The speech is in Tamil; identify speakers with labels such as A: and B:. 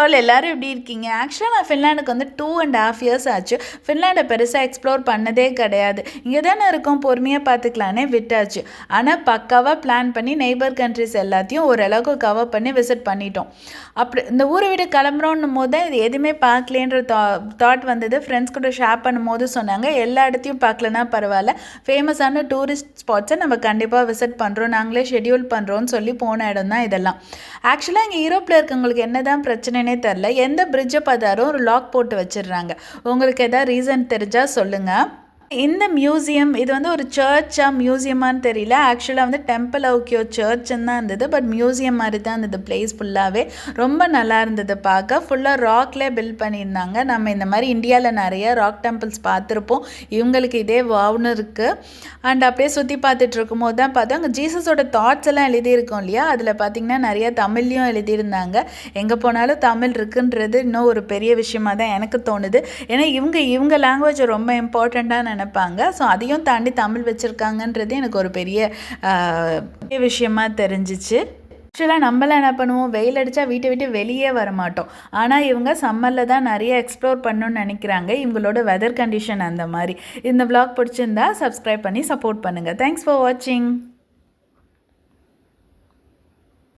A: ஆல் எல்லோரும் எப்படி இருக்கீங்க? ஆக்சுவலாக நான் ஃபின்லாண்டுக்கு வந்து டூ அண்ட் ஹாஃப் இயர்ஸ் ஆச்சு. ஃபின்லாண்டை பெருசாக எக்ஸ்ப்ளோர் பண்ணதே கிடையாது. இங்கே தானே இருக்கோம் பொறுமையாக பார்த்துக்கலானே விட்டாச்சு. ஆனால் பக்காவாக பிளான் பண்ணி நெய்பர் கண்ட்ரிஸ் எல்லாத்தையும் ஓரளவுக்கு கவர் பண்ணி விசிட் பண்ணிட்டோம். அப்படி இந்த ஊரை விட்டு கிளம்புறோன்னும் போது இது எதுவுமே பார்க்கலேன்ற தா தாட் வந்தது. ஃப்ரெண்ட்ஸ் கூட ஷேர் பண்ணும்போது சொன்னாங்க எல்லா இடத்தையும் பார்க்கலனா பரவாயில்ல. ஃபேமஸான டூரிஸ்ட் ஸ்பாட்ஸை நம்ம கண்டிப்பாக விசிட் பண்ணுறோம் நாங்களே ஷெடியூல் பண்ணுறோன்னு சொல்லி போன இடம் தான் இதெல்லாம். ஆக்சுவலாக இங்கே யூரோப்பில் இருக்கவங்களுக்கு என்ன தான் பிரச்சனை என்னன்னே தெரில. எந்த பிரிட்ஜை பார்த்தாலும் ஒரு லாக் போட்டு வச்சிடுறாங்க. உங்களுக்கு எதாவது ரீசன் தெரிஞ்சால் சொல்லுங்கள் இந்த மியூசியம் இது வந்து ஒரு சர்ச்சா மியூசியமான்னு தெரியல. ஆக்சுவலாக வந்து டெம்பிள் ஓக்கியோ சர்ச்சுன்னு தான் இருந்தது. பட் மியூசியம் மாதிரி தான் இருந்தது பிளேஸ் ஃபுல்லாகவே ரொம்ப நல்லா இருந்தது பார்க்க. ஃபுல்லாக ராக்லே பில்ட் பண்ணியிருந்தாங்க. நம்ம இந்த மாதிரி இந்தியாவில் நிறைய ராக் டெம்பிள்ஸ் பார்த்துருப்போம். இவங்களுக்கு இதே வாவ்னு இருக்குது அண்ட் அப்படியே சுற்றி பார்த்துட்டு இருக்கும்போது தான் பார்த்தோம். அங்கே ஜீசஸோட தாட்ஸ் எல்லாம் எழுதியிருக்கோம் இல்லையா? அதில் பார்த்தீங்கன்னா நிறைய தமிழ்லையும் எழுதியிருந்தாங்க. எங்கே போனாலும் தமிழ் இருக்குன்றது இன்னும் ஒரு பெரிய விஷயமா தான் எனக்கு தோணுது. ஏன்னா இவங்க இவங்க லாங்குவேஜ் ரொம்ப இம்பார்ட்டண்ட்டாக நினைப்பாங்க. ஸோ அதையும் தாண்டி தமிழ் வச்சுருக்காங்கன்றது எனக்கு ஒரு பெரிய பெரிய விஷயமா தெரிஞ்சிச்சு. ஆக்சுவலாக நம்மளாம் என்ன பண்ணுவோம்? வெயில் அடித்தா வீட்டை விட்டு வெளியே வர மாட்டோம். ஆனால் இவங்க சம்மரில் தான் நிறைய எக்ஸ்ப்ளோர் பண்ணணும்னு நினைக்கிறாங்க. இவங்களோட வெதர் கண்டிஷன் அந்த மாதிரி. இந்த vlog பிடிச்சிருந்தா சப்ஸ்கிரைப் பண்ணி சப்போர்ட் பண்ணுங்கள் தேங்க்ஸ் ஃபார் வாட்சிங்